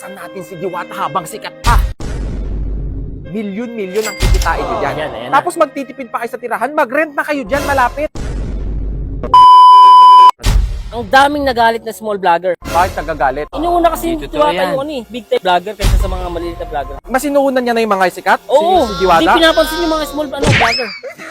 gatasan natin si Diwata habang sikat pa. Milyon-milyon ang kikitain nyo dyan. Ayan, ayan. Tapos magtitipid pa kayo sa tirahan, mag-rent na kayo dyan malapit. Ang daming nagalit na small vlogger. Bakit nagagalit? Inuuna kasi yung Diwata yan. yung ano eh, big time vlogger kaysa sa mga maliliit na vlogger. Mas inuunan niya na yung mga sikat? Oo, si, si Diwata? hindi pinapansin yung mga small ano, vlogger.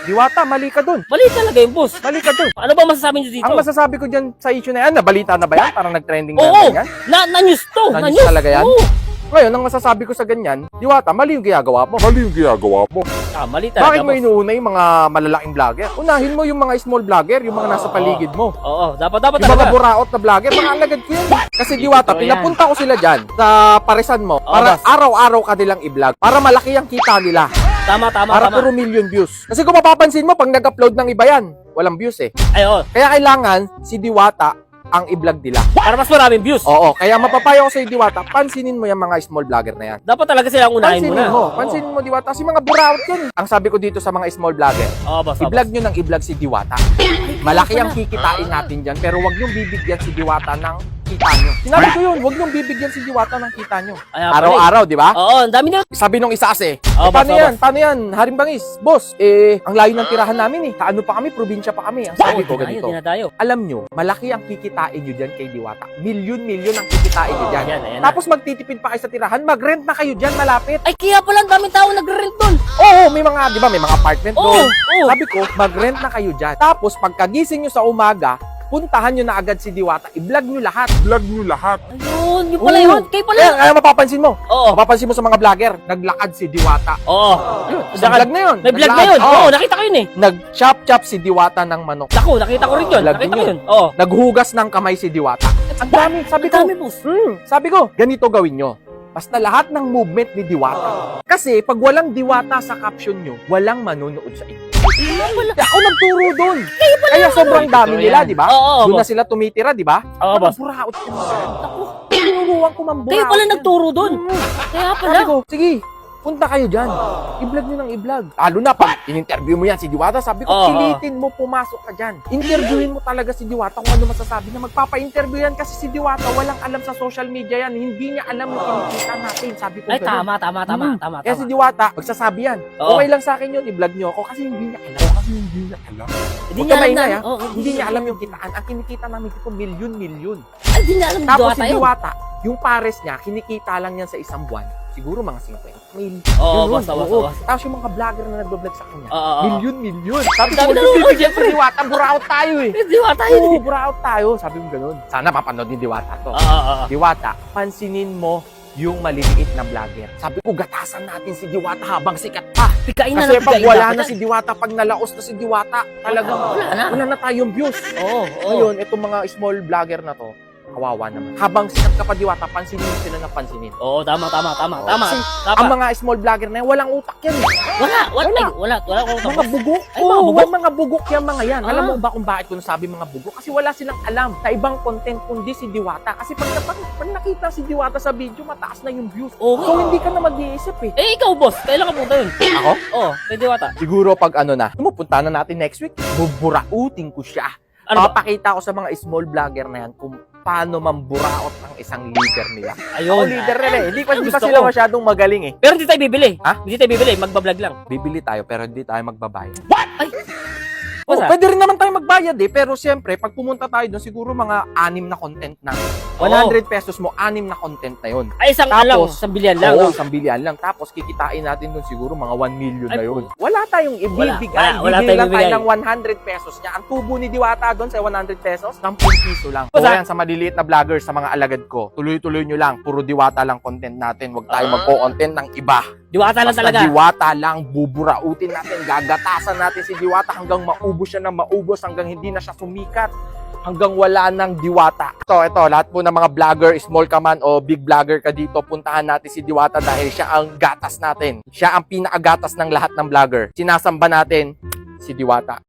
Diwata, mali ka dun. Mali talaga yung boss. Mali ka dun. Ano ba masasabi niyo dito? Ang masasabi ko dyan sa issue na yan, nabalita na ba yan? Parang nag-trending na Oo, yan. na, na-news to. Na-news Na-news. talaga yan? Oo. Ngayon, ang masasabi ko sa ganyan, Diwata, mali yung ginagawa mo. Mali yung ginagawa mo. Ah, mali talaga, Bakit mo boss. inuuna yung mga malalaking vlogger? Unahin mo yung mga small vlogger, yung mga nasa paligid mo. Oo, dapat dapat Yung mga talaga. buraot na vlogger, mga alagad ko yan. Kasi Diwata, yan. pinapunta ko sila dyan sa parisan mo para boss. araw-araw ka nilang i-vlog. Para malaki ang kita nila. Tama, tama, Para tama. puro million views. Kasi kung mapapansin mo, pag nag-upload ng iba yan, walang views eh. Ay, oo. Kaya kailangan si Diwata ang i-vlog nila. Para mas maraming views. Oo, kaya mapapayo ko sa Diwata, pansinin mo yung mga small vlogger na yan. Dapat talaga sila ang unahin Pansinin muna. mo, pansinin mo Diwata. Kasi mga buraot yan. Ang sabi ko dito sa mga small vlogger, Oo, boss. oo, i-vlog nyo ng i-vlog si Diwata. Malaki ang kikitain natin dyan, pero wag nyong bibigyan si Diwata ng kita nyo. Sinabi ko yun, wag nyong bibigyan si Diwata ng kita nyo. eh. Araw-araw, di ba? Oo, ang dami na. Sabi nung isa kasi, Oo, eh, paano yan? Paano yan? Haring Bangis, boss, eh, ang layo ng tirahan namin eh. Kaano pa kami, probinsya pa kami. Ang sabi ko ganito, na alam nyo, malaki ang kikitain nyo dyan kay Diwata. Milyon-milyon ang kikitain nyo dyan. Ayan, ayan. Tapos magtitipid pa kayo sa tirahan, mag-rent na kayo dyan malapit. Ay, kaya pala ang daming tao nagre-rent doon. Oo, may mga, di ba, may mga apartment Oo, doon. oo. Sabi ko, mag-rent na kayo dyan. Tapos, pagkagising nyo sa umaga, puntahan nyo na agad si Diwata. I-vlog nyo lahat. Vlog nyo lahat. Ayun, yun pala Oo. yun. Kayo pala. Kaya, kaya mapapansin mo. Oo. Mapapansin mo sa mga vlogger, naglakad si Diwata. Oo. Sa vlog na yun. May vlog na naglakad. yun. Oo. Oo, nakita ko yun eh. Nag-chop-chop si Diwata ng manok. Naku, nakita ko rin yun. Vlog Nakita ko yun. yun. Oo. Naghugas ng kamay si Diwata. Ang dami. Sabi Ang ko, dami, boss. Hmm, sabi ko, ganito gawin nyo. Basta lahat ng movement ni Diwata. Kasi pag walang Diwata sa caption nyo, walang manonood sa inyo. Ako nagturo doon. Kaya sobrang dami Totoo nila, yan. di ba? Oo, oo, Doon na boss. sila tumitira, di ba? Oo, boss. Buraot ko. Ako, tinuruan ko Kayo pala nagturo doon. Kaya pala. Sabi ko, sige, punta kayo dyan. I-vlog nyo ng i-vlog. Lalo na pag in-interview mo yan si Diwata, sabi ko, oo. pilitin mo pumasok ka dyan. Interviewin mo talaga si Diwata kung ano masasabi na magpapa-interview yan kasi si Diwata walang alam sa social media yan. Hindi niya alam yung kinikita natin. Sabi ko, Ay, ganun. tama, tama, tama, Hmm. tama, Kaya si tama. Diwata, magsasabi yan. Oo. Okay lang sa akin yun, i-vlog nyo ako kasi hindi niya alam. Kasi hindi niya alam. Hindi niya alam maingay, na. ah. Oo, Hindi niya alam yung kitaan. Ang kinikita namin dito, milyon-milyon. Hindi niya alam Tapos Diwata si. Diwata, yung pares niya, kinikita lang yan sa isang buwan. Siguro mga 50 mil. Oo, Ganun, basta, basta, oo. basta. Tapos yung mga vlogger na nagbablog sa kanya, Oo, oo. milyon-milyon. Sabi ko, Dami na bibigyan si Diwata, buraot tayo eh. Eh, Diwata yun. Oo, eh. buraot tayo. Sabi ko ganun. Sana mapanood ni Diwata to. Oo, oo, oo. Diwata, pansinin mo yung maliliit na vlogger. Sabi ko, gatasan natin si Diwata habang sikat pa. Pikain na Kasi lang, pag pikain wala na si Diwata, pag nalaos na si Diwata, talagang Wala na. wala na tayong views. Oo, oo. Ngayon, itong mga small vlogger na to, kawawa naman. Habang sikat ka pa Diwata, pansinin sila na pansinin. Oo, tama, tama, tama, Oo, tama. kasi Tama. Ang mga small vlogger na yan, walang utak yan eh. Wala, wala, Wala. wala, wala, wala, Mga bugok. Ay, mga Oo, bugok? mga bugok yan mga yan. Ah. Alam mo ba kung bakit ko nasabi mga bugok? Kasi wala silang alam sa ibang content kundi si Diwata. Kasi pag, pag, pag nakita si Diwata sa video, mataas na yung views. Oo, So hindi ka na mag-iisip eh. Eh, ikaw, boss. Kailan ka punta yun? Ako? Oo, kay Diwata. Siguro pag ano na, pumupunta na natin next week, buburautin ko siya. Ano ba? Papakita ko sa mga small vlogger na yan kung paano mamburaot ang isang leader nila. Ako Ayun. leader nila eh. Hindi pa, hindi pa sila ko. masyadong magaling eh. Pero hindi tayo bibili. Ha? Hindi tayo bibili. Magbablog lang. Bibili tayo pero hindi tayo magbabayad. Ay. Oh, Basta? pwede rin naman tayo magbayad eh. Pero siyempre, pag pumunta tayo doon, siguro mga anim na content na. 100 pesos mo, anim na content na yun. Ay, isang Tapos, lang. Isang bilyan lang. Oo, isang bilyan lang. Tapos kikitain natin doon siguro mga 1 million na Ay, yun. Wala tayong ibibigay. wala, wala Bibili tayong lang tayo ng 100 pesos niya. Ang tubo ni Diwata doon sa 100 pesos, 10 piso lang. So Basta- yan, sa maliliit na vloggers, sa mga alagad ko, tuloy-tuloy nyo lang. Puro Diwata lang content natin. Huwag tayo Ah. magpo-content ng iba. Diwata lang Basta talaga. Diwata lang, buburautin natin, gagatasan natin si Diwata hanggang maubos siya na maubos, hanggang hindi na siya sumikat, hanggang wala ng Diwata. Ito, ito, lahat po ng mga vlogger, small ka man o big vlogger ka dito, puntahan natin si Diwata dahil siya ang gatas natin. Siya ang pinakagatas ng lahat ng vlogger. Sinasamba natin si Diwata.